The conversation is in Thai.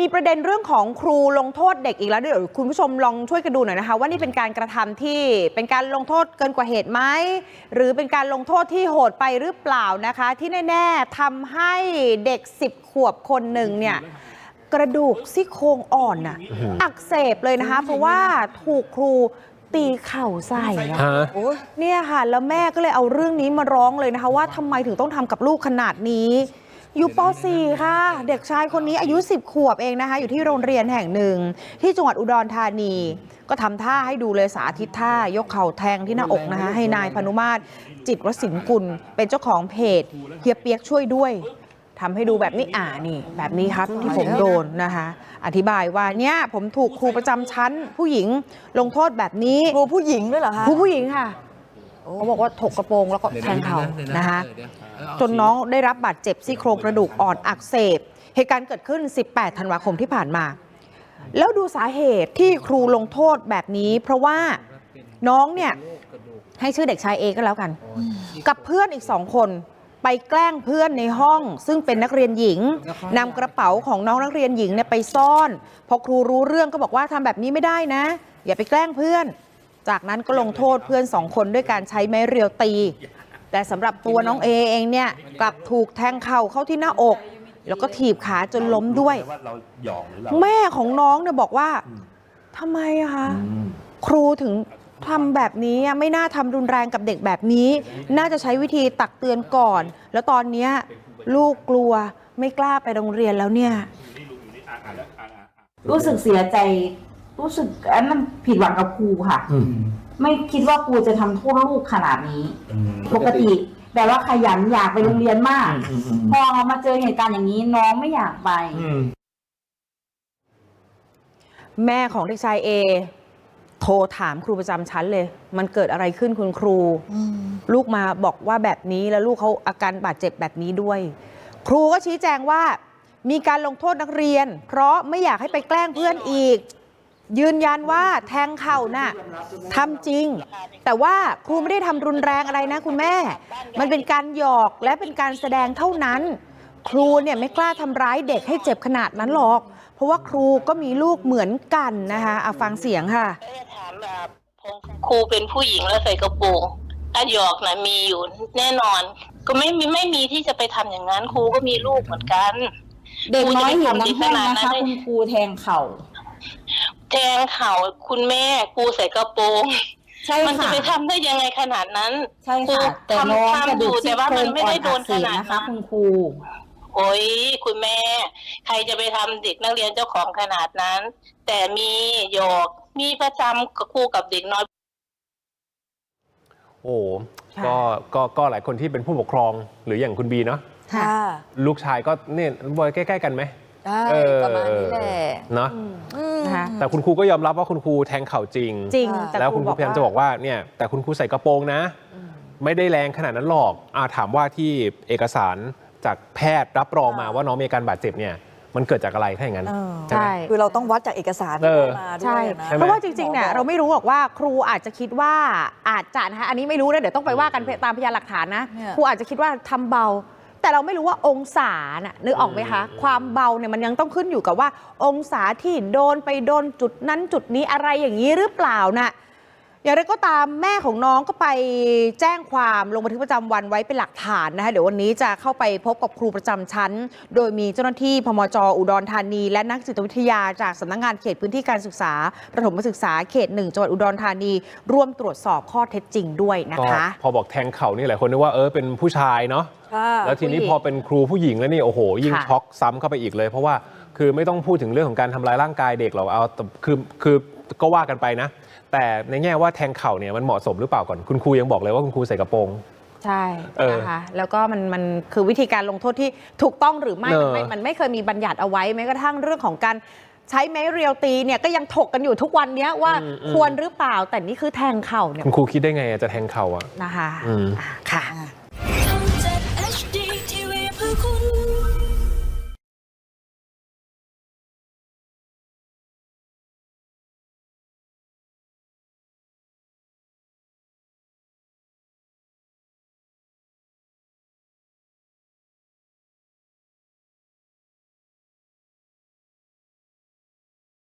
มีประเด็นเรื่องของครูลงโทษเด็กอีกแล้วเดี๋ยวคุณผู้ชมลองช่วยกันดูหน่อยนะคะ ว่านี่เป็นการกระทำที่เป็นการลงโทษเกินกว่าเหตุไหมหรือเป็นการลงโทษที่โหดไปหรือเปล่านะคะ ที่แน่ ๆทำให้เด็ก 10 ขวบคนหนึ่งเนี่ยกระดูกซี่โครงอ่อนน่ะอักเสบเลยนะคะ เพราะว่าถูกครูตีเข่าใส่อะฮะเนี่ยค่ะ แล้วแม่ก็เลยเอาเรื่องนี้มาร้องเลยนะคะ ว่าทำไมถึงต้องทำกับลูกขนาดนี้ อยู่ป .4 ค่ะ เด็กชายคนนี้อายุ 10 ขวบเองนะคะ อยู่ที่โรงเรียนแห่งหนึ่ง ที่จังหวัดอุดรธานี ก็ทำท่าให้ดูเลยสาธิตท่ายกเข่าแทงที่หน้าอกนะคะ ให้นายพานุมาตรจิตรวสินกุล เป็นเจ้าของเพจเฮียเปียกช่วยด้วยทำให้ดูแบบนี้อ่านี่ แบบนี้ครับที่ผมโดนนะคะ อธิบายว่าเนี่ยผมถูกครูประจำชั้นผู้หญิงลงโทษแบบนี้ครูผู้หญิงด้วยเหรอคะครูผู้หญิงค่ะ เขาบอกว่าถกกระโปรงแล้วก็แทงเขานะคะจนน้องได้รับบาดเจ็บซี่โครงกระดูกอ่อนอักเสบ เหตุการณ์เกิดขึ้น 18 ธันวาคมที่ผ่านมา แล้วดูสาเหตุที่ครูลงโทษแบบนี้ เพราะว่าน้องเนี่ยให้ชื่อเด็กชายเอก็แล้วกัน กับเพื่อนอีกสองคนไปแกล้งเพื่อนในห้อง ซึ่งเป็นนักเรียนหญิงนำกระเป๋าของน้องนักเรียนหญิงเนี่ยไปซ่อน พอครูรู้เรื่องก็บอกว่าทำแบบนี้ไม่ได้นะ อย่าไปแกล้งเพื่อน จากนั้นก็ลงโทษเพื่อนสองคนด้วยการใช้ไม้เรียวตี แต่สำหรับตัวน้องเอเองเนี่ยกลับถูกแทงเข่าเข้าที่หน้าอก แล้วก็ถีบขาจนล้มด้วยว่าเราหยอกหรือเราแม่ของน้องเนี่ยบอกว่าทำไมอะคะครูถึงทำแบบนี้อะไม่น่าทำรุนแรงกับเด็กแบบนี้ น่าจะใช้วิธีตักเตือนก่อน แล้วตอนเนี้ยลูกกลัวไม่กล้าไปโรงเรียนแล้วเนี่ย รู้สึกเสียใจ รู้สึกอันนั้นผิดหวังกับครูค่ะไม่คิดว่าครูจะทำโทษลูกขนาดนี้ปกติแต่ว่าขยันอยากไปโรงเรียนมากพอมาเจอเหตุการณ์อย่างนี้น้องไม่อยากไปแม่ของเด็กชายเอโทรถามครูประจำชั้นเลย มันเกิดอะไรขึ้นคุณครู ลูกมาบอกว่าแบบนี้แล้วลูกเขาอาการบาดเจ็บแบบนี้ด้วย ครูก็ชี้แจงว่า มีการลงโทษนักเรียน เพราะไม่อยากให้ไปแกล้งเพื่อนอีก ยืนยันว่าแทงเข่าน่ะทำจริง แต่ว่าครูไม่ได้ทำรุนแรงอะไรนะคุณแม่ มันเป็นการหยอกและเป็นการแสดงเท่านั้น ครูเนี่ยไม่กล้าทำร้ายเด็กให้เจ็บขนาดนั้นหรอก เพราะว่าครูก็มีลูกเหมือนกันนะคะเอาฟังเสียงค่ะก็จะถามแบบครูเป็นผู้หญิงแล้วใส่กระโปรงอะหยอกนะมีอยู่แน่นอน ก็ไม่มีไม่มีที่จะไปทำอย่างนั้นครูก็มีลูกเหมือนกัน เด็กน้อยเห็นน้ำคแห้รูงจะไม่นะคะทำถึงขนาดนั้นคุณครูแทงเข่า แทงเข่าคุณแม่ครูใส่กระโปรง ใช่มันจะค่ะไปทำได้ยังไงขนาดนั้น ใช่ค่ะ แต่น้องกระดูกแต่ซี่ว่าโครมันงไม่อ่อได้นโดอันกเสขบนาดนะคะนั้นคุณครู โอ้ยคุณแม่ ใครจะไปทำเด็กนักเรียนเจ้าของขนาดนั้น แต่มีหยอกมีประจำกับครูกับเด็กน้อย โอ้ค่ะ ก็ก็ก็หลายคนที่เป็นผู้ปกครองหรืออย่างคุณบีเนาะค่ะ ลูกชายก็เนี่ยวัยใกล้ ๆ กันไหม ได้เออประมาณนี้แหละเนาะอืมนะคะแต่คุณครูก็ยอมรับว่าคุณครูแทงเข่าจริง จริงอ่าแต่แล้วคุณครูพยายามจะบอกว่าเนี่ยแต่คุณครูใส่กระโปรงนะ ไม่ได้แรงขนาดนั้นหรอกอาถามว่าที่เอกสารจากแพทย์รับรองมาว่าน้องมีอาการบาดเจ็บเนี่ยมันเกิดจากอะไรถ้าอย่างนั้น เออใช่ไหมใช่ คือเราต้องวัดจากเอกสารเอที่อได้มาด้ใช่วยนะใช่ไหมเพราะว่าจริงๆเนี่ยเราไม่รู้หรอกว่าครูอาจจะคิดว่าอาจจะนะคะอันนี้ไม่รู้นะเดี๋ยวต้องไปว่ากันตามพยานหลักฐานนะเนี่ย ครูอาจจะคิดว่าทำเบา แต่เราไม่รู้ว่าองศาน่ะนึกออกไหมคะความเบาเนี่ยมันยังต้องขึ้นอยู่กับว่า องศาที่โดนไปโดนจุดนั้นจุดนี้อะไรอย่างนี้หรือเปล่าน่ะ อย่างไรก็ตามแม่ของน้องก็ไปแจ้งความลงบันทึกประจำวันไว้เป็นหลักฐานนะคะเดี๋ยววันนี้จะเข้าไปพบกับครูประจำชั้น โดยมีเจ้าหน้าที่พมจอุดรธานี และนักจิตวิทยาจากสำนักงานเขตพื้นที่การศึกษา ประถมศึกษาเขตหนึ่งจังหวัดอุดรธานี ร่วมตรวจสอบข้อเท็จจริงด้วยนะก็คะ พอบอกแทงเข่านี่หลายคนนึกว่าเออเป็นผู้ชายเนาะค่ะแล้วทีนี้ผู้หญิงพอเป็นครูผู้หญิงแล้วนี่โอ้โหยิ่งค่ะช็อกซ้ำเข้าไปอีกเลย เพราะว่า คือไม่ต้องพูดถึงเรื่องของการทำร้ายร่างกายเด็กหรอกเอาแต่คือคือก็ว่ากันไปนะ แต่ในแง่ว่าแทงเข่าเนี่ยมันเหมาะสมหรือเปล่าก่อนคุณครูยังบอกเลยว่าคุณครูใส่กระโปรง ใช่เออนะคะแล้วก็มันมันคือวิธีการลงโทษที่ถูกต้องหรือไม่เอมันอไม่มันไม่เคยมีบัญญัติเอาไว้แม้กระทั่งเรื่องของการใช้ไม้เรียวตีเนี่ยก็ยังถกกันอยู่ทุกวันเนี้ยว่าควรหรือเปล่าแต่นี่คือแทงเข่าเนี่ยคุณครูคิดได้ไงอะจะแทงเข่าอะ นะคะอืม อะค่ะ อะ